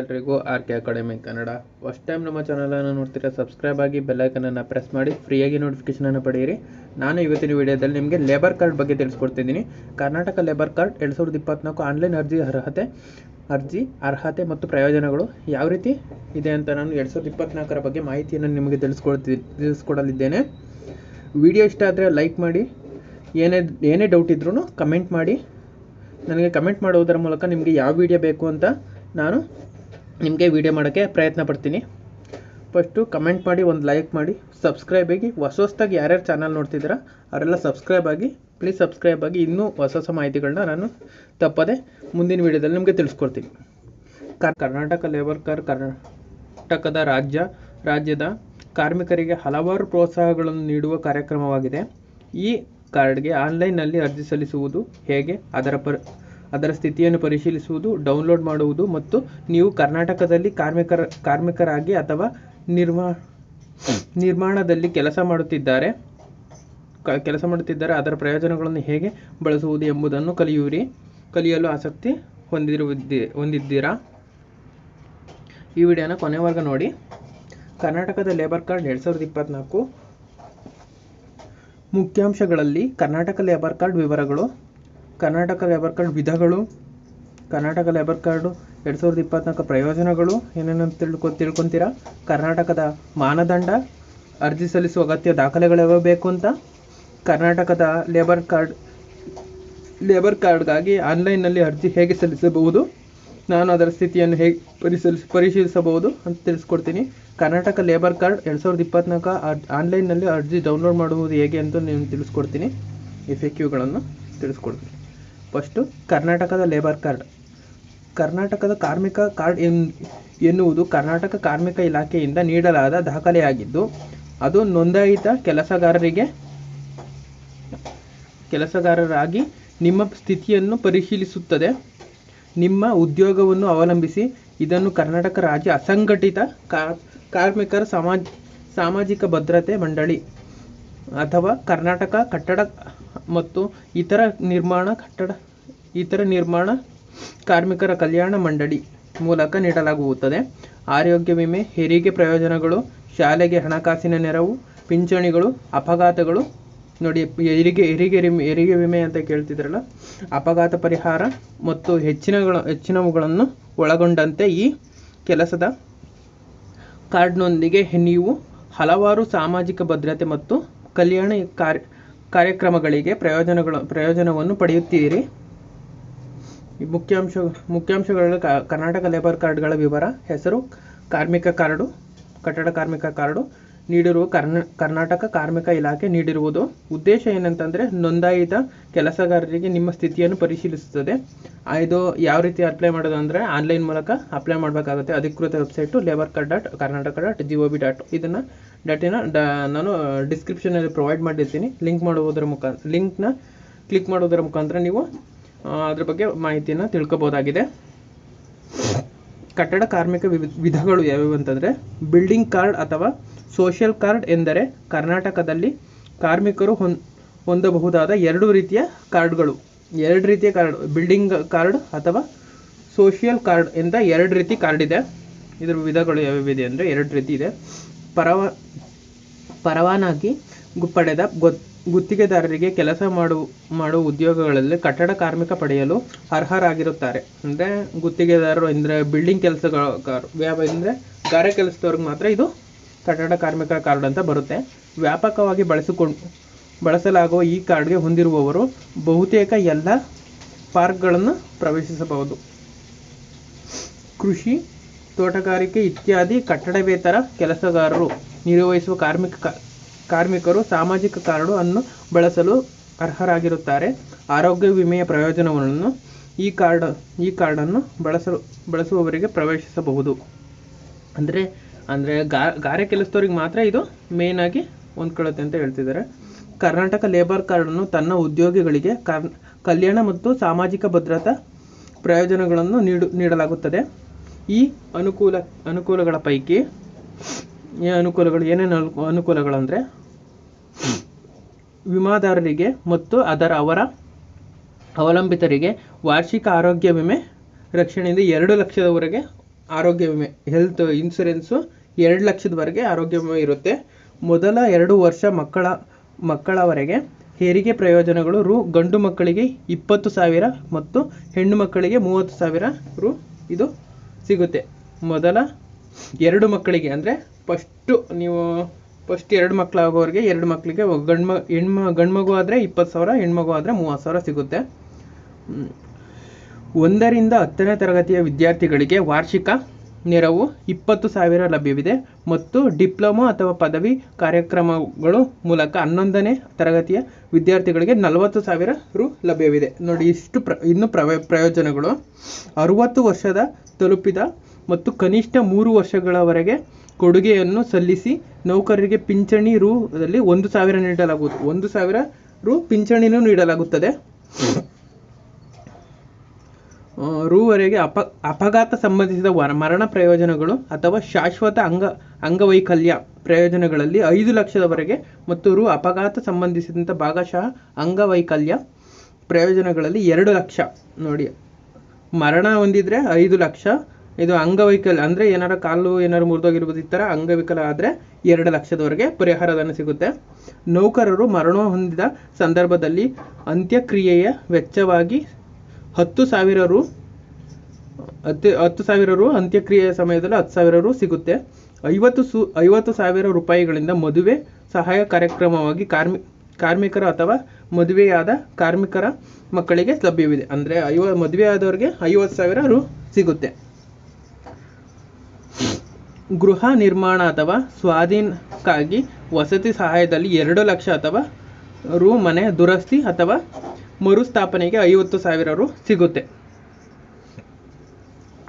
ಎಲ್ರಿಗೂ R K academy Kannada. First time ನಮ್ಮ ಚಾನಲನ್ನು ನೋಡ್ತೀರಾ ಸಬ್ಸ್ಕ್ರೈಬ್ ಆಗಿ ಬೆಲ್ಲೈಕನನ್ನು ಪ್ರೆಸ್ ಮಾಡಿ ಫ್ರೀಯಾಗಿ ನೋಟಿಫಿಕೇಷನನ್ನು ಪಡೆಯಿರಿ. ನಾನು ಇವತ್ತಿನ ವಿಡಿಯೋದಲ್ಲಿ ನಿಮಗೆ ಲೇಬರ್ ಕಾರ್ಡ್ ಬಗ್ಗೆ ತಿಳಿಸ್ಕೊಡ್ತಿದ್ದೀನಿ. ಕರ್ನಾಟಕ ಲೇಬರ್ ಕಾರ್ಡ್ ಎರಡು ಸಾವಿರದ ಇಪ್ಪತ್ನಾಲ್ಕು ಆನ್ಲೈನ್ ಅರ್ಜಿ ಅರ್ಹತೆ ಅರ್ಜಿ ಅರ್ಹತೆ ಮತ್ತು ಪ್ರಯೋಜನಗಳು ಯಾವ ರೀತಿ ಇದೆ ಅಂತ ನಾನು ಎರಡು ಸಾವಿರದ ಇಪ್ಪತ್ನಾಲ್ಕರ ಬಗ್ಗೆ ಮಾಹಿತಿಯನ್ನು ನಿಮಗೆ ತಿಳಿಸ್ಕೊಡ್ತಿ, ತಿಳಿಸ್ಕೊಡಲಿದ್ದೇನೆ. ವಿಡಿಯೋ ಇಷ್ಟ ಆದರೆ ಲೈಕ್ ಮಾಡಿ. ಏನೇ ಏನೇ ಡೌಟ್ ಇದ್ರೂ ಕಮೆಂಟ್ ಮಾಡಿ. ನನಗೆ ಕಮೆಂಟ್ ಮಾಡುವುದರ ಮೂಲಕ ನಿಮಗೆ ಯಾವ ವಿಡಿಯೋ ಬೇಕು ಅಂತ ನಾನು ನಿಮಗೆ ವಿಡಿಯೋ ಮಾಡೋಕ್ಕೆ ಪ್ರಯತ್ನ ಪಡ್ತೀನಿ. ಫಸ್ಟು ಕಮೆಂಟ್ ಮಾಡಿ, ಒಂದು ಲೈಕ್ ಮಾಡಿ ಸಬ್ಸ್ಕ್ರೈಬ್ ಆಗಿ ಹೊಸ ಹೊಸದಾಗಿ ಯಾರ್ಯಾರು ಚಾನಲ್ ನೋಡ್ತಿದ್ದೀರಾ, ಅವರೆಲ್ಲ ಸಬ್ಸ್ಕ್ರೈಬ್ ಆಗಿ ಪ್ಲೀಸ್ ಸಬ್ಸ್ಕ್ರೈಬ್ ಆಗಿ ಇನ್ನೂ ಹೊಸ ಹೊಸ ಮಾಹಿತಿಗಳನ್ನ ನಾನು ತಪ್ಪದೆ ಮುಂದಿನ ವಿಡಿಯೋದಲ್ಲಿ ನಿಮಗೆ ತಿಳಿಸ್ಕೊಡ್ತೀನಿ. ಕರ್ ಕರ್ನಾಟಕ ಲೇಬರ್ ಕಾರ್ ಕರ್ನಾಟಕದ ರಾಜ್ಯ, ರಾಜ್ಯದ ಕಾರ್ಮಿಕರಿಗೆ ಹಲವಾರು ಪ್ರೋತ್ಸಾಹಗಳನ್ನು ನೀಡುವ ಕಾರ್ಯಕ್ರಮವಾಗಿದೆ. ಈ ಕಾರ್ಡ್ಗೆ ಆನ್ಲೈನ್ನಲ್ಲಿ ಅರ್ಜಿ ಸಲ್ಲಿಸುವುದು ಹೇಗೆ, ಅದರ ಪರ ಅದರ ಸ್ಥಿತಿಯನ್ನು ಪರಿಶೀಲಿಸುವುದು ಡೌನ್ಲೋಡ್ ಮಾಡುವುದು ಮತ್ತು ನೀವು ಕರ್ನಾಟಕದಲ್ಲಿ ಕಾರ್ಮಿಕರ, ಕಾರ್ಮಿಕರಾಗಿ ಅಥವಾ ನಿರ್ಮಾ ನಿರ್ಮಾಣದಲ್ಲಿ ಕೆಲಸ ಮಾಡುತ್ತಿದ್ದಾರೆ ಕೆಲಸ ಮಾಡುತ್ತಿದ್ದಾರೆ ಅದರ ಪ್ರಯೋಜನಗಳನ್ನು ಹೇಗೆ ಬಳಸುವುದು ಎಂಬುದನ್ನು ಕಲಿಯುವಿರಿ. ಕಲಿಯಲು ಆಸಕ್ತಿ ಹೊಂದಿರುವುದಿ ಹೊಂದಿದ್ದೀರಾ? ಈ ವಿಡಿಯೋನ ಕೊನೆವರೆಗೂ ನೋಡಿ. ಕರ್ನಾಟಕದ ಲೇಬರ್ ಕಾರ್ಡ್ ಎರಡು ಸಾವಿರದ ಇಪ್ಪತ್ತ್ನಾಲ್ಕು ಮುಖ್ಯಾಂಶಗಳಲ್ಲಿ ಕರ್ನಾಟಕ ಲೇಬರ್ ಕಾರ್ಡ್ ವಿವರಗಳು. ಕರ್ನಾಟಕ ಲೇಬರ್ ಕಾರ್ಡ್ ವಿಧಗಳು, ಕರ್ನಾಟಕ ಲೇಬರ್ ಕಾರ್ಡು ಎರಡು ಸಾವಿರದ ಇಪ್ಪತ್ನಾಲ್ಕು ಪ್ರಯೋಜನಗಳು ಏನೇನು ತಿಳ್ಕೊ, ತಿಳ್ಕೊತೀರಾ? ಕರ್ನಾಟಕದ ಮಾನದಂಡ, ಅರ್ಜಿ ಸಲ್ಲಿಸುವ ಅಗತ್ಯ ದಾಖಲೆಗಳು ಬೇಕು ಅಂತ? ಕರ್ನಾಟಕದ ಲೇಬರ್ ಕಾರ್ಡ್ ಲೇಬರ್ ಕಾರ್ಡ್ಗಾಗಿ ಆನ್ಲೈನ್ನಲ್ಲಿ ಅರ್ಜಿ ಹೇಗೆ ಸಲ್ಲಿಸಬಹುದು? ನಾನು ಅದರ ಸ್ಥಿತಿಯನ್ನು ಹೇಗೆ ಪರಿಶೀಲಿಸ ಪರಿಶೀಲಿಸಬಹುದು ಅಂತ ತಿಳಿಸ್ಕೊಡ್ತೀನಿ. ಕರ್ನಾಟಕ ಲೇಬರ್ ಕಾರ್ಡ್ ಎರಡು ಸಾವಿರದ ಇಪ್ಪತ್ನಾಲ್ಕು ಆನ್ಲೈನ್ನಲ್ಲಿ ಅರ್ಜಿ ಡೌನ್ಲೋಡ್ ಮಾಡುವುದು ಹೇಗೆ ಅಂತ ನೀವು ತಿಳಿಸ್ಕೊಡ್ತೀನಿ. ಎಫ್ ಎ ಕ್ಯೂಗಳನ್ನು ತಿಳಿಸ್ಕೊಡ್ತೀನಿ. ಫಸ್ಟು ಕರ್ನಾಟಕದ ಲೇಬರ್ ಕಾರ್ಡ್. ಕರ್ನಾಟಕದ ಕಾರ್ಮಿಕ ಕಾರ್ಡ್ ಎನ್, ಎನ್ನುವುದು ಕರ್ನಾಟಕ ಕಾರ್ಮಿಕ ಇಲಾಖೆಯಿಂದ ನೀಡಲಾದ ದಾಖಲೆಯಾಗಿದ್ದು, ಅದು ನೋಂದಾಯಿತ ಕೆಲಸಗಾರರಿಗೆ, ಕೆಲಸಗಾರರಾಗಿ ನಿಮ್ಮ ಸ್ಥಿತಿಯನ್ನು ಪರಿಶೀಲಿಸುತ್ತದೆ. ನಿಮ್ಮ ಉದ್ಯೋಗವನ್ನು ಅವಲಂಬಿಸಿ ಇದನ್ನು ಕರ್ನಾಟಕ ರಾಜ್ಯ ಅಸಂಘಟಿತ ಕಾರ್ಮಿಕರ ಸಮಾಜ, ಸಾಮಾಜಿಕ ಭದ್ರತೆ ಮಂಡಳಿ ಅಥವಾ ಕರ್ನಾಟಕ ಕಟ್ಟಡ ಮತ್ತು ಇತರ ನಿರ್ಮಾಣ ಕಟ್ಟಡ, ಇತರ ನಿರ್ಮಾಣ ಕಾರ್ಮಿಕರ ಕಲ್ಯಾಣ ಮಂಡಳಿ ಮೂಲಕ ನೀಡಲಾಗುತ್ತದೆ. ಆರೋಗ್ಯ ವಿಮೆ, ಹೆರಿಗೆ ಪ್ರಯೋಜನಗಳು, ಶಾಲೆಗೆ ಹಣಕಾಸಿನ ನೆರವು, ಪಿಂಚಣಿಗಳು, ಅಪಘಾತಗಳು, ನೋಡಿ, ಹೆರಿಗೆ ಹೆರಿಗೆ ಹೆರಿಗೆ ವಿಮೆ ಅಂತ ಕೇಳ್ತಿದ್ರಲ್ಲ, ಅಪಘಾತ ಪರಿಹಾರ ಮತ್ತು ಹೆಚ್ಚಿನಗಳ, ಹೆಚ್ಚಿನವುಗಳನ್ನು ಒಳಗೊಂಡಂತೆ ಈ ಕೆಲಸದ ಕಾರ್ಡ್ನೊಂದಿಗೆ ನೀವು ಹಲವಾರು ಸಾಮಾಜಿಕ ಭದ್ರತೆ ಮತ್ತು ಕಲ್ಯಾಣ ಕಾರ್ಯ, ಕಾರ್ಯಕ್ರಮಗಳಿಗೆ ಪ್ರಯೋಜನಗಳು, ಪ್ರಯೋಜನವನ್ನು ಪಡೆಯುತ್ತೀರಿ. ಈ ಮುಖ್ಯಾಂಶ, ಮುಖ್ಯಾಂಶಗಳಲ್ಲಿ ಕರ್ನಾಟಕ ಲೇಬರ್ ಕಾರ್ಡ್ಗಳ ವಿವರ, ಹೆಸರು, ಕಾರ್ಮಿಕ ಕಾರ್ಡು, ಕಟ್ಟಡ ಕಾರ್ಮಿಕ ಕಾರ್ಡು ನೀಡಿರುವ ಕರ್ನ, ಕರ್ನಾಟಕ ಕಾರ್ಮಿಕ ಇಲಾಖೆ ನೀಡಿರುವುದು. ಉದ್ದೇಶ ಏನಂತಂದರೆ ನೋಂದಾಯಿತ ಕೆಲಸಗಾರರಿಗೆ ನಿಮ್ಮ ಸ್ಥಿತಿಯನ್ನು ಪರಿಶೀಲಿಸುತ್ತದೆ. ಇದು ಯಾವ ರೀತಿ ಅಪ್ಲೈ ಮಾಡೋದು ಅಂದರೆ ಆನ್ಲೈನ್ ಮೂಲಕ ಅಪ್ಲೈ ಮಾಡಬೇಕಾಗುತ್ತೆ. ಅಧಿಕೃತ website labour card dot Karnataka dot G O B dot ಇದನ್ನು ಡಾಟಿನ ಡ, ನಾನು ಡಿಸ್ಕ್ರಿಪ್ಷನಲ್ಲಿ ಪ್ರೊವೈಡ್ ಮಾಡಿರ್ತೀನಿ. ಲಿಂಕ್ ಮಾಡುವುದರ ಮುಖಾಂತರ ಲಿಂಕ್ನ ಕ್ಲಿಕ್ ಮಾಡೋದರ ಮುಖಾಂತರ ನೀವು ಅದ್ರ ಬಗ್ಗೆ ಮಾಹಿತಿಯನ್ನು ತಿಳ್ಕೊಬೋದಾಗಿದೆ. ಕಟ್ಟಡ ಕಾರ್ಮಿಕ ವಿಧಗಳು ಯಾವ್ಯಾವು ಅಂತಂದರೆ ಬಿಲ್ಡಿಂಗ್ ಕಾರ್ಡ್ ಅಥವಾ ಸೋಷಿಯಲ್ ಕಾರ್ಡ್ ಎಂದರೆ ಕರ್ನಾಟಕದಲ್ಲಿ ಕಾರ್ಮಿಕರು ಹೊಂದ್ ಹೊಂದಬಹುದಾದ ಎರಡು ರೀತಿಯ ಕಾರ್ಡ್ಗಳು ಎರಡು ರೀತಿಯ ಕಾರ್ಡ್ ಬಿಲ್ಡಿಂಗ್ ಕಾರ್ಡ್ ಅಥವಾ ಸೋಷಿಯಲ್ ಕಾರ್ಡ್ ಎಂದ ಎರಡು ರೀತಿ ಕಾರ್ಡ್ ಇದೆ. ಇದರ ವಿಧಗಳು ಯಾವ್ಯಾವಿದೆ ಅಂದರೆ ಎರಡು ರೀತಿ ಇದೆ. ಪರವ, ಪರವಾನಗಿ ಪಡೆದ ಗುತ್ತಿಗೆದಾರರಿಗೆ ಕೆಲಸ ಮಾಡು, ಮಾಡುವ ಉದ್ಯೋಗಗಳಲ್ಲಿ ಕಟ್ಟಡ ಕಾರ್ಮಿಕ ಪಡೆಯಲು ಅರ್ಹರಾಗಿರುತ್ತಾರೆ. ಅಂದರೆ ಗುತ್ತಿಗೆದಾರರು ಅಂದರೆ ಬಿಲ್ಡಿಂಗ್ ಕೆಲಸಗಳು ಅಂದರೆ ಗಾರೆ ಕೆಲಸದವ್ರಿಗೆ ಮಾತ್ರ ಇದು ಕಟ್ಟಡ ಕಾರ್ಮಿಕ ಕಾರ್ಡ್ ಅಂತ ಬರುತ್ತೆ. ವ್ಯಾಪಕವಾಗಿ ಬಳಸಿಕೊಂಡು, ಬಳಸಲಾಗುವ ಈ ಕಾರ್ಡ್ಗೆ ಹೊಂದಿರುವವರು ಬಹುತೇಕ ಎಲ್ಲ ಪಾರ್ಕ್ಗಳನ್ನು ಪ್ರವೇಶಿಸಬಹುದು. ಕೃಷಿ, ತೋಟಗಾರಿಕೆ ಇತ್ಯಾದಿ ಕಟ್ಟಡವೇತರ ಕೆಲಸಗಾರರು ನಿರ್ವಹಿಸುವ ಕಾರ್ಮಿಕ ಕಾರ್ಮಿಕರು ಸಾಮಾಜಿಕ ಕಾರ್ಡು ಅನ್ನು ಬಳಸಲು ಅರ್ಹರಾಗಿರುತ್ತಾರೆ. ಆರೋಗ್ಯ ವಿಮೆಯ ಪ್ರಯೋಜನವನ್ನು ಈ ಕಾರ್ಡ್, ಈ ಕಾರ್ಡನ್ನು ಬಳಸಲು, ಬಳಸುವವರಿಗೆ ಪ್ರವೇಶಿಸಬಹುದು. ಅಂದರೆ ಅಂದರೆ ಗಾರೆ ಕೆಲಸದವ್ರಿಗೆ ಮಾತ್ರ ಇದು ಮೇನ್ ಆಗಿ ಹೊಂದ್ಕೊಳ್ಳುತ್ತೆ ಅಂತ ಹೇಳ್ತಿದ್ದಾರೆ. ಕರ್ನಾಟಕ ಲೇಬರ್ ಕಾರ್ಡನ್ನು ತನ್ನ ಉದ್ಯೋಗಿಗಳಿಗೆ ಕಲ್ಯಾಣ ಮತ್ತು ಸಾಮಾಜಿಕ ಭದ್ರತಾ ಪ್ರಯೋಜನಗಳನ್ನು ನೀಡು, ನೀಡಲಾಗುತ್ತದೆ. ಈ ಅನುಕೂಲ, ಅನುಕೂಲಗಳ ಪೈಕಿ, ಈ ಅನುಕೂಲಗಳು ಏನೇನು ಅನು- ಅನುಕೂಲಗಳಂದರೆ ವಿಮಾದಾರರಿಗೆ ಮತ್ತು ಅದರ ಅವರ ಅವಲಂಬಿತರಿಗೆ ವಾರ್ಷಿಕ ಆರೋಗ್ಯ ವಿಮೆ ರಕ್ಷಣೆಯಿಂದ ಎರಡು ಲಕ್ಷದವರೆಗೆ ಆರೋಗ್ಯ ವಿಮೆ ಹೆಲ್ತ್ ಇನ್ಸೂರೆನ್ಸು ಎರಡು ಲಕ್ಷದವರೆಗೆ ಆರೋಗ್ಯ ವಿಮೆ ಇರುತ್ತೆ. ಮೊದಲ ಎರಡು ವರ್ಷ ಮಕ್ಕಳ, ಮಕ್ಕಳವರೆಗೆ ಹೆರಿಗೆ ಪ್ರಯೋಜನಗಳು ರು ಗಂಡು ಮಕ್ಕಳಿಗೆ ಇಪ್ಪತ್ತು ಸಾವಿರ ಮತ್ತು ಹೆಣ್ಣು ಮಕ್ಕಳಿಗೆ ಮೂವತ್ತು ಸಾವಿರ ರು ಇದು ಸಿಗುತ್ತೆ. ಮೊದಲ ಎರಡು ಮಕ್ಕಳಿಗೆ ಅಂದರೆ ಫಸ್ಟು ನೀವು ಫಸ್ಟ್ ಎರಡು ಮಕ್ಕಳಾಗೋರಿಗೆ ಎರಡು ಮಕ್ಕಳಿಗೆ ಗಂಡು ಮ ಹೆಣ್ಮ ಗಂಡು ಮಗು ಆದರೆ ಇಪ್ಪತ್ತು ಸಾವಿರ ಹೆಣ್ಮಗು ಆದರೆ ಮೂವತ್ತು ಸಾವಿರ ಸಿಗುತ್ತೆ. ಒಂದರಿಂದ ಹತ್ತನೇ ತರಗತಿಯ ವಿದ್ಯಾರ್ಥಿಗಳಿಗೆ ವಾರ್ಷಿಕ ನೆರವು ಇಪ್ಪತ್ತು ಸಾವಿರ ಲಭ್ಯವಿದೆ ಮತ್ತು ಡಿಪ್ಲೊಮಾ ಅಥವಾ ಪದವಿ ಕಾರ್ಯಕ್ರಮಗಳು ಮೂಲಕ ಹನ್ನೊಂದನೇ ತರಗತಿಯ ವಿದ್ಯಾರ್ಥಿಗಳಿಗೆ ನಲವತ್ತು ಸಾವಿರ ರು ಲಭ್ಯವಿದೆ. ನೋಡಿ, ಇಷ್ಟು ಪ್ರ, ಇನ್ನು ಪ್ರವ, ಪ್ರಯೋಜನಗಳು. ಅರುವತ್ತು ವರ್ಷದ ತಲುಪಿದ ಮತ್ತು ಕನಿಷ್ಠ ಮೂರು ವರ್ಷಗಳವರೆಗೆ ಕೊಡುಗೆಯನ್ನು ಸಲ್ಲಿಸಿ ನೌಕರರಿಗೆ ಪಿಂಚಣಿ ರೂದಲ್ಲಿ ಒಂದು ಸಾವಿರ ನೀಡಲಾಗುವುದು, ಒಂದು ಸಾವಿರ ರು ಪಿಂಚಣಿನೂ ನೀಡಲಾಗುತ್ತದೆ. ರೂವರೆಗೆ ಅಪ, ಅಪಘಾತ ಸಂಬಂಧಿಸಿದ ವರ- ಮರಣ ಪ್ರಯೋಜನಗಳು ಅಥವಾ ಶಾಶ್ವತ ಅಂಗ, ಅಂಗವೈಕಲ್ಯ ಪ್ರಯೋಜನಗಳಲ್ಲಿ ಐದು ಲಕ್ಷದವರೆಗೆ ಮತ್ತು ರು ಅಪಘಾತ ಸಂಬಂಧಿಸಿದಂಥ ಭಾಗಶಃ ಅಂಗವೈಕಲ್ಯ ಪ್ರಯೋಜನಗಳಲ್ಲಿ ಎರಡು ಲಕ್ಷ. ನೋಡಿ, ಮರಣ ಹೊಂದಿದ್ರೆ ಐದು ಲಕ್ಷ, ಇದು ಅಂಗವೈಕಲ್ಯ ಅಂದರೆ ಏನಾರು ಕಾಲು ಏನಾರು ಮುರಿದೋಗಿರ್ಬೋದು ಈ ಥರ ಅಂಗವಿಕಲ ಆದರೆ ಎರಡು ಲಕ್ಷದವರೆಗೆ ಪರಿಹಾರಧನ ಸಿಗುತ್ತೆ. ನೌಕರರು ಮರಣ ಹೊಂದಿದ ಸಂದರ್ಭದಲ್ಲಿ ಅಂತ್ಯಕ್ರಿಯೆಯ ವೆಚ್ಚವಾಗಿ ಹತ್ತು ಸಾವಿರ ರು ಹತ್ತು ಹತ್ತು ಸಾವಿರ ರು ಅಂತ್ಯಕ್ರಿಯೆಯ ಸಮಯದಲ್ಲಿ ಹತ್ತು ಸಾವಿರ ರು ಸಿಗುತ್ತೆ. ಐವತ್ತು ಸು, ಐವತ್ತು ಸಾವಿರ ರೂಪಾಯಿಗಳಿಂದ ಮದುವೆ ಸಹಾಯ ಕಾರ್ಯಕ್ರಮವಾಗಿ ಕಾರ್ಮಿ, ಕಾರ್ಮಿಕರ ಅಥವಾ ಮದುವೆಯಾದ ಕಾರ್ಮಿಕರ ಮಕ್ಕಳಿಗೆ ಲಭ್ಯವಿದೆ. ಅಂದರೆ ಐವ, ಮದುವೆಯಾದವರಿಗೆ ಐವತ್ತು ಸಾವಿರ ರು ಸಿಗುತ್ತೆ. ಗೃಹ ನಿರ್ಮಾಣ ಅಥವಾ ಸ್ವಾಧೀನಕ್ಕಾಗಿ ವಸತಿ ಸಹಾಯದಲ್ಲಿ ಎರಡು ಲಕ್ಷ ಅಥವಾ ರು ಮನೆ ದುರಸ್ತಿ ಅಥವಾ ಮರುಸ್ಥಾಪನೆಗೆ ಐವತ್ತು ಸಾವಿರ ರು ಸಿಗುತ್ತೆ.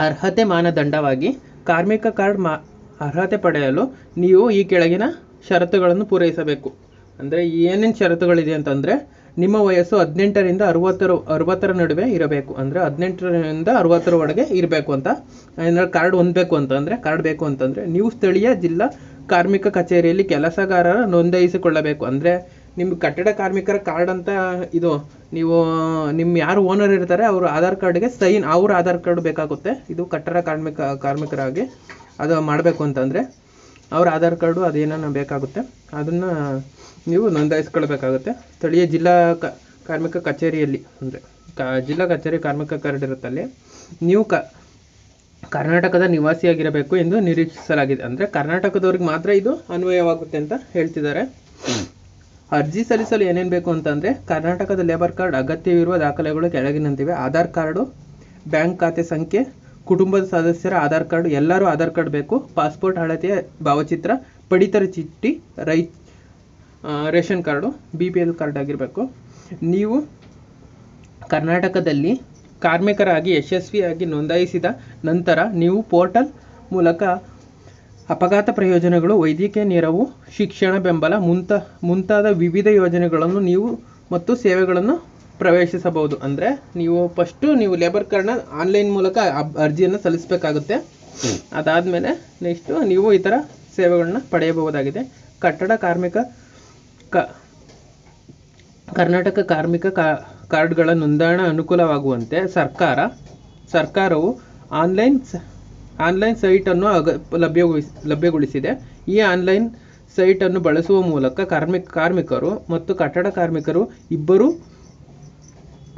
ಅರ್ಹತೆ ಮಾನದಂಡವಾಗಿ ಕಾರ್ಮಿಕ ಕಾರ್ಡ್ ಮಾ ಅರ್ಹತೆ ಪಡೆಯಲು ನೀವು ಈ ಕೆಳಗಿನ ಷರತ್ತುಗಳನ್ನು ಪೂರೈಸಬೇಕು. ಅಂದರೆ ಏನೇನು ಷರತ್ತುಗಳಿದೆ ಅಂತಂದರೆ ನಿಮ್ಮ ವಯಸ್ಸು ಹದಿನೆಂಟರಿಂದ ಅರುವತ್ತರ ಅರುವತ್ತರ ನಡುವೆ ಇರಬೇಕು. ಅಂದರೆ ಹದಿನೆಂಟರಿಂದ ಅರುವತ್ತರ ಒಳಗೆ ಇರಬೇಕು ಅಂತ. ಏನಾದ್ರು ಕಾರ್ಡ್ ಹೊಂದಬೇಕು ಅಂತಂದರೆ ಕಾರ್ಡ್ ಬೇಕು ಅಂತಂದರೆ ನೀವು ಸ್ಥಳೀಯ ಜಿಲ್ಲಾ ಕಾರ್ಮಿಕ ಕಚೇರಿಯಲ್ಲಿ ಕೆಲಸಗಾರರ ನೋಂದಾಯಿಸಿಕೊಳ್ಳಬೇಕು. ಅಂದರೆ ನಿಮ್ಮ ಕಟ್ಟಡ ಕಾರ್ಮಿಕರ ಕಾರ್ಡ್ ಅಂತ ಇದು, ನೀವು ನಿಮ್ಮ ಯಾರು ಓನರ್ ಇರ್ತಾರೆ, ಅವ್ರ ಆಧಾರ್ ಕಾರ್ಡ್ಗೆ ಸೈನ್ ಅವ್ರ ಆಧಾರ್ ಕಾರ್ಡ್ ಬೇಕಾಗುತ್ತೆ. ಇದು ಕಟ್ಟಡ ಕಾರ್ಮಿಕ, ಕಾರ್ಮಿಕರಾಗಿ ಅದು ಮಾಡಬೇಕು ಅಂತಂದರೆ, ಅವ್ರ ಆಧಾರ್ ಕಾರ್ಡು ಅದೇನೋ ಬೇಕಾಗುತ್ತೆ. ಅದನ್ನು ನೀವು ನೋಂದಾಯಿಸ್ಕೊಳ್ಬೇಕಾಗುತ್ತೆ. ಸ್ಥಳೀಯ ಜಿಲ್ಲಾ ಕಾರ್ಮಿಕ ಕಚೇರಿಯಲ್ಲಿ, ಅಂದರೆ ಜಿಲ್ಲಾ ಕಚೇರಿ ಕಾರ್ಮಿಕ ಕಾರ್ಡ್ ಇರುತ್ತಲ್ಲಿ ನೀವು ಕ, ಕರ್ನಾಟಕದ ನಿವಾಸಿಯಾಗಿರಬೇಕು ಎಂದು ನಿರೀಕ್ಷಿಸಲಾಗಿದೆ. ಅಂದರೆ ಕರ್ನಾಟಕದವ್ರಿಗೆ ಮಾತ್ರ ಇದು ಅನ್ವಯವಾಗುತ್ತೆ ಅಂತ ಹೇಳ್ತಿದ್ದಾರೆ. ಅರ್ಜಿ ಸಲ್ಲಿಸಲು ಏನೇನು ಬೇಕು ಅಂತಂದರೆ ಕರ್ನಾಟಕದ ಲೇಬರ್ ಕಾರ್ಡ್ ಅಗತ್ಯವಿರುವ ದಾಖಲೆಗಳು ಕೆಳಗಿನಂತಿವೆ. ಆಧಾರ್ ಕಾರ್ಡು, ಬ್ಯಾಂಕ್ ಖಾತೆ ಸಂಖ್ಯೆ, ಕುಟುಂಬದ ಸದಸ್ಯರ ಆಧಾರ್ ಕಾರ್ಡ್, ಎಲ್ಲರೂ ಆಧಾರ್ ಕಾರ್ಡ್ ಬೇಕು. ಪಾಸ್ಪೋರ್ಟ್ ಅಳತೆಯ ಭಾವಚಿತ್ರ, ಪಡಿತರ ಚೀಟಿ Rai ration card B P L card ಆಗಿರಬೇಕು. ನೀವು ಕರ್ನಾಟಕದಲ್ಲಿ ಕಾರ್ಮಿಕರಾಗಿ ಯಶಸ್ವಿಯಾಗಿ ನೋಂದಾಯಿಸಿದ ನಂತರ ನೀವು ಪೋರ್ಟಲ್ ಮೂಲಕ ಅಪಘಾತ ಪ್ರಯೋಜನಗಳು, ವೈದ್ಯಕೀಯ ನೆರವು, ಶಿಕ್ಷಣ ಬೆಂಬಲ ಮುಂತ, ಮುಂತಾದ ವಿವಿಧ ಯೋಜನೆಗಳನ್ನು ನೀವು ಮತ್ತು ಸೇವೆಗಳನ್ನು ಪ್ರವೇಶಿಸಬಹುದು. ಅಂದರೆ ನೀವು ಫಸ್ಟು ನೀವು ಲೇಬರ್ ಕಾರ್ಡ್ನ ಆನ್ಲೈನ್ ಮೂಲಕ ಅರ್ಜಿಯನ್ನು ಸಲ್ಲಿಸಬೇಕಾಗುತ್ತೆ. ಅದಾದಮೇಲೆ ನೆಕ್ಸ್ಟು ನೀವು ಈ ಥರ ಸೇವೆಗಳನ್ನ ಪಡೆಯಬಹುದಾಗಿದೆ. ಕಟ್ಟಡ ಕಾರ್ಮಿಕ ಕ, ಕರ್ನಾಟಕ ಕಾರ್ಮಿಕ ಕಾ- ಕಾರ್ಡ್ಗಳ ನೋಂದಣ ಅನುಕೂಲವಾಗುವಂತೆ ಸರ್ಕಾರ, ಸರ್ಕಾರವು ಆನ್ಲೈನ್ ಆನ್ಲೈನ್ ಸೈಟನ್ನು ಅಗ ಲಭ್ಯಗೊಳಿಸಿ ಲಭ್ಯಗೊಳಿಸಿದೆ. ಈ ಆನ್ಲೈನ್ ಸೈಟನ್ನು ಬಳಸುವ ಮೂಲಕ ಕಾರ್ಮಿಕ ಕಾರ್ಮಿಕರು ಮತ್ತು ಕಟ್ಟಡ ಕಾರ್ಮಿಕರು ಇಬ್ಬರೂ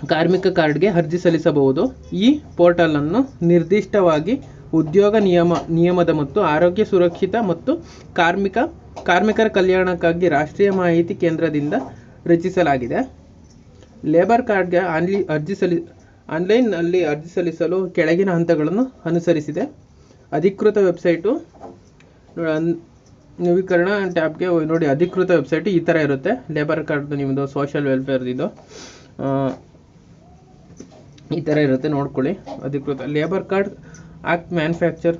ಕಾರ್ಮಿಕ ಕಾರ್ಡ್ಗೆ ಅರ್ಜಿ ಸಲ್ಲಿಸಬಹುದು. ಈ ಪೋರ್ಟಲನ್ನು ನಿರ್ದಿಷ್ಟವಾಗಿ ಉದ್ಯೋಗ ನಿಯಮ ನಿಯಮದ ಮತ್ತು ಆರೋಗ್ಯ ಸುರಕ್ಷಿತ ಮತ್ತು ಕಾರ್ಮಿಕ ಕಾರ್ಮಿಕರ ಕಲ್ಯಾಣಕ್ಕಾಗಿ ರಾಷ್ಟ್ರೀಯ ಮಾಹಿತಿ ಕೇಂದ್ರದಿಂದ ರಚಿಸಲಾಗಿದೆ. ಲೇಬರ್ ಕಾರ್ಡ್ಗೆ ಆನ್ಲಿ ಅರ್ಜಿ ಸಲ್ಲಿ ಆನ್ಲೈನ್ನಲ್ಲಿ ಅರ್ಜಿ ಸಲ್ಲಿಸಲು ಕೆಳಗಿನ ಹಂತಗಳನ್ನು ಅನುಸರಿಸಿದೆ. ಅಧಿಕೃತ ವೆಬ್ಸೈಟು ನವೀಕರಣ ಟ್ಯಾಬ್ಗೆ ನೋಡಿ. ಅಧಿಕೃತ ವೆಬ್ಸೈಟ್ ಈ ಥರ ಇರುತ್ತೆ. ಲೇಬರ್ ಕಾರ್ಡ್ ನಿಮ್ಮದು ಸೋಷಿಯಲ್ ವೆಲ್ಫೇರ್ದಿದ್ದು ಈ ಥರ ಇರುತ್ತೆ. ನೋಡ್ಕೊಳ್ಳಿ. ಅಧಿಕೃತ, labour card act manufacture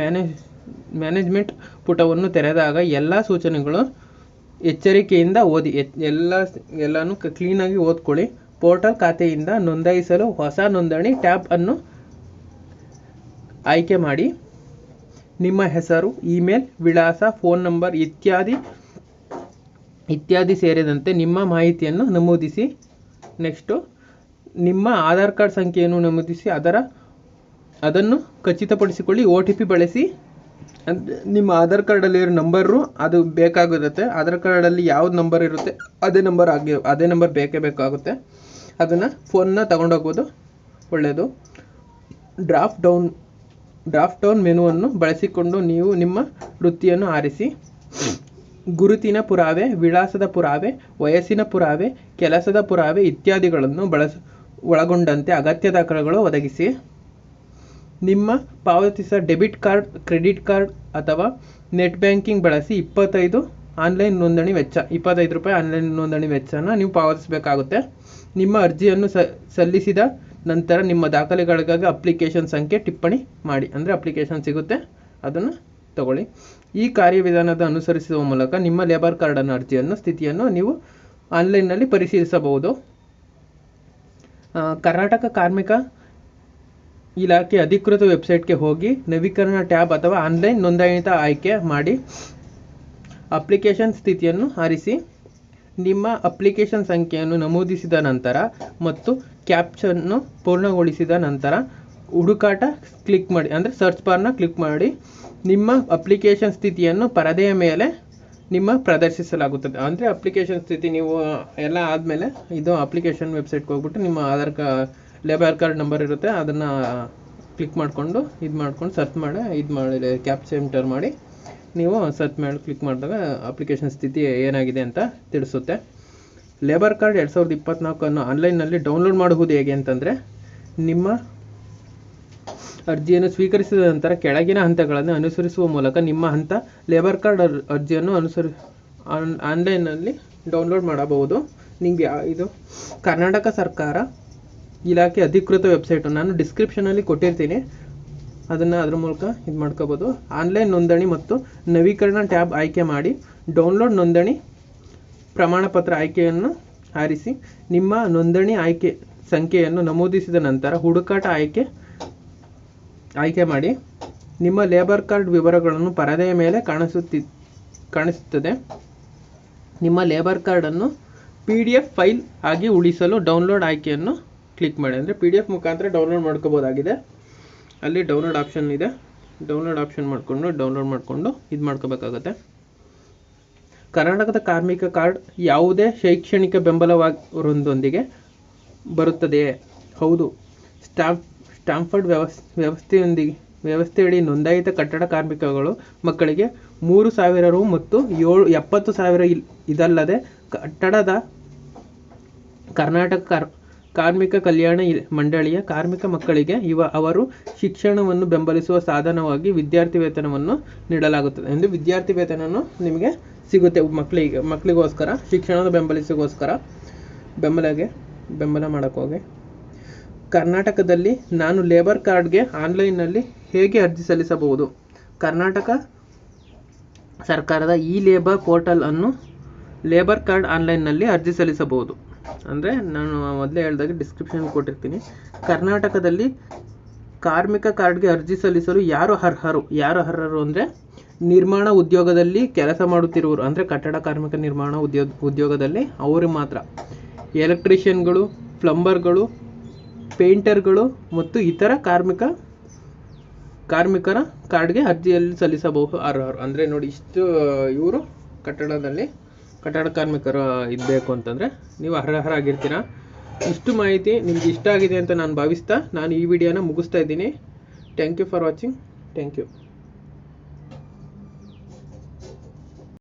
manage management ಪುಟವನ್ನು ತೆರೆದಾಗ ಎಲ್ಲ ಸೂಚನೆಗಳು ಎಚ್ಚರಿಕೆಯಿಂದ ಓದಿ. ಎಲ್ಲ, ಎಲ್ಲನೂ ಕ್ಲೀನಾಗಿ ಓದ್ಕೊಳ್ಳಿ. ಪೋರ್ಟಲ್ ಖಾತೆಯಿಂದ ನೋಂದಾಯಿಸಲು ಹೊಸ ನೋಂದಣಿ ಟ್ಯಾಬ್ ಅನ್ನು ಆಯ್ಕೆ ಮಾಡಿ. ನಿಮ್ಮ ಹೆಸರು, ಇಮೇಲ್, ವಿಳಾಸ, ಫೋನ್ ನಂಬರ್ ಇತ್ಯಾದಿ ಇತ್ಯಾದಿ ಸೇರಿದಂತೆ ನಿಮ್ಮ ಮಾಹಿತಿಯನ್ನು ನಮೂದಿಸಿ. ನೆಕ್ಸ್ಟು, ನಿಮ್ಮ ಆಧಾರ್ ಕಾರ್ಡ್ ಸಂಖ್ಯೆಯನ್ನು ನಮೂದಿಸಿ, ಅದರ, ಅದನ್ನು ಖಚಿತಪಡಿಸಿಕೊಳ್ಳಿ, ಒ ಟಿ ಪಿ ಬಳಸಿ. ನಿಮ್ಮ ಆಧಾರ್ ಕಾರ್ಡಲ್ಲಿರೋ ನಂಬರು, ಅದು ಬೇಕಾಗುತ್ತೆ. ಆಧಾರ್ ಕಾರ್ಡಲ್ಲಿ ಯಾವ್ದು ನಂಬರ್ ಇರುತ್ತೆ, ಅದೇ ನಂಬರ್ ಆಗಿ, ಅದೇ ನಂಬರ್ ಬೇಕೇ ಬೇಕಾಗುತ್ತೆ. ಅದನ್ನು ಫೋನ್ನ ತಗೊಂಡೋಗ್ಬೋದು ಒಳ್ಳೆಯದು ಡ್ರಾಫ್ಟ್ ಡೌನ್ ಡ್ರಾಫ್ಟ್ ಡೌನ್ ಮೆನುವನ್ನು ಬಳಸಿಕೊಂಡು ನೀವು ನಿಮ್ಮ ವೃತ್ತಿಯನ್ನು ಆರಿಸಿ. ಗುರುತಿನ ಪುರಾವೆ, ವಿಳಾಸದ ಪುರಾವೆ, ವಯಸ್ಸಿನ ಪುರಾವೆ, ಕೆಲಸದ ಪುರಾವೆ ಇತ್ಯಾದಿಗಳನ್ನು ಬಳಸ, ಒಳಗೊಂಡಂತೆ ಅಗತ್ಯ ದಾಖಲೆಗಳು ಒದಗಿಸಿ. ನಿಮ್ಮ ಪಾವತಿಸಿದ ಡೆಬಿಟ್ ಕಾರ್ಡ್, ಕ್ರೆಡಿಟ್ ಕಾರ್ಡ್ ಅಥವಾ ನೆಟ್ ಬ್ಯಾಂಕಿಂಗ್ ಬಳಸಿ ಇಪ್ಪತ್ತೈದು ಆನ್ಲೈನ್ ನೋಂದಣಿ ವೆಚ್ಚ, ಇಪ್ಪತ್ತೈದು ರೂಪಾಯಿ ಆನ್ಲೈನ್ ನೋಂದಣಿ ವೆಚ್ಚನ ನೀವು ಪಾವತಿಸಬೇಕಾಗುತ್ತೆ. ನಿಮ್ಮ ಅರ್ಜಿಯನ್ನು ಸಲ್ಲಿಸಿದ ನಂತರ ನಿಮ್ಮ ದಾಖಲೆಗಳಿಗಾಗಿ ಅಪ್ಲಿಕೇಶನ್ ಸಂಖ್ಯೆ ಟಿಪ್ಪಣಿ ಮಾಡಿ. ಅಂದರೆ ಅಪ್ಲಿಕೇಶನ್ ಸಿಗುತ್ತೆ, ಅದನ್ನು ತಗೊಳ್ಳಿ. ಈ ಕಾರ್ಯವಿಧಾನದ ಅನುಸರಿಸುವ ಮೂಲಕ ನಿಮ್ಮ ಲೇಬರ್ ಕಾರ್ಡನ್ನು, ಅರ್ಜಿಯನ್ನು, ಸ್ಥಿತಿಯನ್ನು ನೀವು ಆನ್ಲೈನ್ನಲ್ಲಿ ಪರಿಶೀಲಿಸಬಹುದು. ಕರ್ನಾಟಕ ಕಾರ್ಮಿಕ ಇಲಾಖೆ ಅಧಿಕೃತ ವೆಬ್ಸೈಟ್ಗೆ ಹೋಗಿ ನವೀಕರಣ ಟ್ಯಾಬ್ ಅಥವಾ ಆನ್ಲೈನ್ ನೋಂದಾಯಿತ ಆಯ್ಕೆ ಮಾಡಿ ಅಪ್ಲಿಕೇಶನ್ ಸ್ಥಿತಿಯನ್ನು ಆರಿಸಿ. ನಿಮ್ಮ ಅಪ್ಲಿಕೇಶನ್ ಸಂಖ್ಯೆಯನ್ನು ನಮೂದಿಸಿದ ನಂತರ ಮತ್ತು ಕ್ಯಾಪ್ಚನ್ನು ಪೂರ್ಣಗೊಳಿಸಿದ ನಂತರ ಹುಡುಕಾಟ ಕ್ಲಿಕ್ ಮಾಡಿ, ಅಂದರೆ ಸರ್ಚ್ ಬಾರ್ನ ಕ್ಲಿಕ್ ಮಾಡಿ ನಿಮ್ಮ ಅಪ್ಲಿಕೇಶನ್ ಸ್ಥಿತಿಯನ್ನು ಪರದೆಯ ಮೇಲೆ ನಿಮ್ಮ ಪ್ರದರ್ಶಿಸಲಾಗುತ್ತದೆ. ಅಂದರೆ ಅಪ್ಲಿಕೇಶನ್ ಸ್ಥಿತಿ ನೀವು, ಎಲ್ಲ ಆದಮೇಲೆ ಇದು ಅಪ್ಲಿಕೇಶನ್ ವೆಬ್ಸೈಟ್ಗೆ ಹೋಗ್ಬಿಟ್ಟು ನಿಮ್ಮ ಆಧಾರ್ ಕಾ, ಲೇಬರ್ ಕಾರ್ಡ್ ನಂಬರ್ ಇರುತ್ತೆ, ಅದನ್ನು ಕ್ಲಿಕ್ ಮಾಡಿಕೊಂಡು ಇದು ಮಾಡ್ಕೊಂಡು ಸರ್ಚ್ ಮಾಡಿ ಇದು ಮಾಡಿ ಕ್ಯಾಪ್ಚ್ ಎಂಟರ್ ಮಾಡಿ ನೀವು ಸರ್ಚ್ ಮಾಡಿ ಕ್ಲಿಕ್ ಮಾಡಿದಾಗ ಅಪ್ಲಿಕೇಶನ್ ಸ್ಥಿತಿ ಏನಾಗಿದೆ ಅಂತ ತಿಳಿಸುತ್ತೆ. ಲೇಬರ್ ಕಾರ್ಡ್ ಎರಡು ಸಾವಿರದ ಇಪ್ಪತ್ತ್ನಾಲ್ಕನ್ನು ಆನ್ಲೈನ್ನಲ್ಲಿ ಡೌನ್ಲೋಡ್ ಮಾಡುವುದು ಹೇಗೆ ಅಂತಂದರೆ, ನಿಮ್ಮ ಅರ್ಜಿಯನ್ನು ಸ್ವೀಕರಿಸಿದ ನಂತರ ಕೆಳಗಿನ ಹಂತಗಳನ್ನು ಅನುಸರಿಸುವ ಮೂಲಕ ನಿಮ್ಮ ಹಂತ ಲೇಬರ್ ಕಾರ್ಡ್ ಅರ್ಜಿಯನ್ನು ಅನುಸರಿ, ಆನ್ ಆನ್ಲೈನ್ನಲ್ಲಿ ಡೌನ್ಲೋಡ್ ಮಾಡಬಹುದು. ನಿಮಗೆ ಇದು ಕರ್ನಾಟಕ ಸರ್ಕಾರ ಇಲಾಖೆ ಅಧಿಕೃತ ವೆಬ್ಸೈಟು ನಾನು ಡಿಸ್ಕ್ರಿಪ್ಷನಲ್ಲಿ ಕೊಟ್ಟಿರ್ತೀನಿ. ಅದನ್ನು ಅದ್ರ ಮೂಲಕ ಇದು ಮಾಡ್ಕೋಬೋದು. ಆನ್ಲೈನ್ ನೋಂದಣಿ ಮತ್ತು ನವೀಕರಣ ಟ್ಯಾಬ್ ಆಯ್ಕೆ ಮಾಡಿ ಡೌನ್ಲೋಡ್ ನೋಂದಣಿ ಪ್ರಮಾಣಪತ್ರ ಆಯ್ಕೆಯನ್ನು ಆರಿಸಿ ನಿಮ್ಮ ನೋಂದಣಿ ಆಯ್ಕೆ ಸಂಖ್ಯೆಯನ್ನು ನಮೂದಿಸಿದ ನಂತರ ಹುಡುಕಾಟ ಆಯ್ಕೆ ಆಯ್ಕೆ ಮಾಡಿ ನಿಮ್ಮ ಲೇಬರ್ ಕಾರ್ಡ್ ವಿವರಗಳನ್ನು ಪರದೆಯ ಮೇಲೆ ಕಾಣಿಸುತ್ತಿ ಕಾಣಿಸುತ್ತದೆ. ನಿಮ್ಮ ಲೇಬರ್ ಕಾರ್ಡನ್ನು ಪಿ ಡಿ ಎಫ್ ಫೈಲ್ ಆಗಿ ಉಳಿಸಲು ಡೌನ್ಲೋಡ್ ಆಯ್ಕೆಯನ್ನು ಕ್ಲಿಕ್ ಮಾಡಿ. ಅಂದರೆ ಪಿ ಡಿ ಎಫ್ ಮುಖಾಂತರ ಡೌನ್ಲೋಡ್ ಮಾಡ್ಕೋಬೋದಾಗಿದೆ. ಅಲ್ಲಿ ಡೌನ್ಲೋಡ್ ಆಪ್ಷನ್ ಇದೆ. ಡೌನ್ಲೋಡ್ ಆಪ್ಷನ್ ಮಾಡಿಕೊಂಡು ಡೌನ್ಲೋಡ್ ಮಾಡಿಕೊಂಡು ಇದು ಮಾಡ್ಕೋಬೇಕಾಗತ್ತೆ. ಕರ್ನಾಟಕದ ಕಾರ್ಮಿಕ ಕಾರ್ಡ್ ಯಾವುದೇ ಶೈಕ್ಷಣಿಕ ಬೆಂಬಲವಾಗಿರೊಂದೊಂದಿಗೆ ಬರುತ್ತದೆಯೇ? ಹೌದು. ಸ್ಟಾಂಪ್ ಸ್ಟಾಂಫರ್ಡ್ ವ್ಯವಸ್ ವ್ಯವಸ್ಥೆಯೊಂದಿಗೆ ವ್ಯವಸ್ಥೆಯಡಿ ನೋಂದಾಯಿತ ಕಟ್ಟಡ ಕಾರ್ಮಿಕಗಳು ಮಕ್ಕಳಿಗೆ ಮೂರು ಸಾವಿರ ರು ಮತ್ತು ಏಳು, ಎಪ್ಪತ್ತು ಸಾವಿರ ಇಲ್, ಇದಲ್ಲದೆ ಕಟ್ಟಡದ ಕರ್ನಾಟಕ ಕಾರ್ ಕಾರ್ಮಿಕ ಕಲ್ಯಾಣ ಮಂಡಳಿಯ ಕಾರ್ಮಿಕ ಮಕ್ಕಳಿಗೆ ಇವ, ಅವರು ಶಿಕ್ಷಣವನ್ನು ಬೆಂಬಲಿಸುವ ಸಾಧನವಾಗಿ ವಿದ್ಯಾರ್ಥಿ ವೇತನವನ್ನು ನೀಡಲಾಗುತ್ತದೆ ಎಂದು ವಿದ್ಯಾರ್ಥಿ ವೇತನವನ್ನು ನಿಮಗೆ ಸಿಗುತ್ತೆ. ಮಕ್ಕಳಿಗೆ ಮಕ್ಕಳಿಗೋಸ್ಕರ ಶಿಕ್ಷಣದ ಬೆಂಬಲಿಸಿಗೋಸ್ಕರ ಬೆಂಬಲಗೆ, ಬೆಂಬಲ ಮಾಡೋಕ್ಕೋಗಿ ಕರ್ನಾಟಕದಲ್ಲಿ ನಾನು ಲೇಬರ್ ಕಾರ್ಡ್ಗೆ ಆನ್ಲೈನ್ನಲ್ಲಿ ಹೇಗೆ ಅರ್ಜಿ ಸಲ್ಲಿಸಬಹುದು? ಕರ್ನಾಟಕ ಸರ್ಕಾರದ ಇ ಲೇಬರ್ ಪೋರ್ಟಲ್ ಅನ್ನು ಲೇಬರ್ ಕಾರ್ಡ್ ಆನ್ಲೈನ್ನಲ್ಲಿ ಅರ್ಜಿ ಸಲ್ಲಿಸಬಹುದು. ಅಂದರೆ ನಾನು ಮೊದಲೇ ಹೇಳ್ದಾಗ ಡಿಸ್ಕ್ರಿಪ್ಷನ್ ಕೊಟ್ಟಿರ್ತೀನಿ. ಕರ್ನಾಟಕದಲ್ಲಿ ಕಾರ್ಮಿಕ ಕಾರ್ಡ್ಗೆ ಅರ್ಜಿ ಸಲ್ಲಿಸಲು ಯಾರು ಅರ್ಹರು? ಯಾರು ಅರ್ಹರು ಅಂದರೆ ನಿರ್ಮಾಣ ಉದ್ಯೋಗದಲ್ಲಿ ಕೆಲಸ ಮಾಡುತ್ತಿರುವರು ಅಂದರೆ ಕಟ್ಟಡ ಕಾರ್ಮಿಕ ನಿರ್ಮಾಣ ಉದ್ಯೋಗ ಉದ್ಯೋಗದಲ್ಲಿ ಅವರು ಮಾತ್ರ. ಎಲೆಕ್ಟ್ರಿಷಿಯನ್ಗಳು, ಪ್ಲಂಬರ್ಗಳು, ಪೇಂಟರ್ಗಳು ಮತ್ತು ಇತರ ಕಾರ್ಮಿಕ, ಕಾರ್ಮಿಕರ ಕಾರ್ಡ್ಗೆ ಅರ್ಜಿಯಲ್ಲಿ ಸಲ್ಲಿಸಬಹುದು ಅರ್ಹರು. ಅಂದರೆ ನೋಡಿ ಇಷ್ಟು ಇವರು ಕಟ್ಟಡದಲ್ಲಿ ಕಟ್ಟಡ ಕಾರ್ಮಿಕರು ಇದ್ಬೇಕು ಅಂತಂದರೆ ನೀವು ಅರ್ಹರಾಗಿರ್ತೀರಾ? ಇಷ್ಟು ಮಾಹಿತಿ ನಿಮ್ಗೆ ಇಷ್ಟ ಆಗಿದೆ ಅಂತ ನಾನು ಭಾವಿಸ್ತಾ ನಾನು ಈ ವಿಡಿಯೋನ ಮುಗಿಸ್ತಾ ಇದ್ದೀನಿ. Thank you for watching thank you